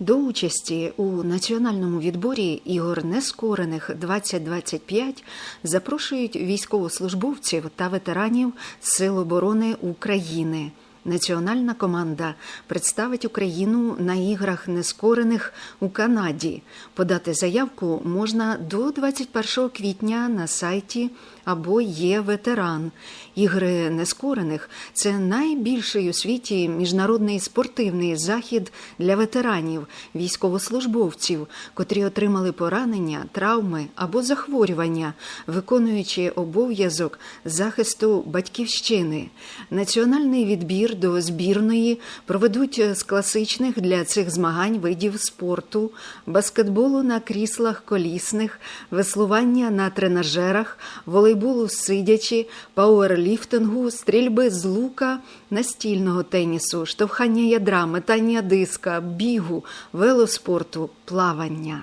До участі у національному відборі ігор нескорених 2025 запрошують військовослужбовців та ветеранів Сил оборони України. Національна команда представить Україну на іграх нескорених у Канаді. Подати заявку можна до 21 квітня на сайті або є ветеран. Ігри нескорених це найбільший у світі міжнародний спортивний захід для ветеранів, військовослужбовців, котрі отримали поранення, травми або захворювання, виконуючи обов'язок захисту батьківщини. Національний відбір до збірної проведуть з класичних для цих змагань видів спорту, баскетболу на кріслах колісних, веслування на тренажерах, волейболу сидячи, пауерліфтингу, стрільби з лука, настільного тенісу, штовхання ядра, метання диска, бігу, велоспорту, плавання.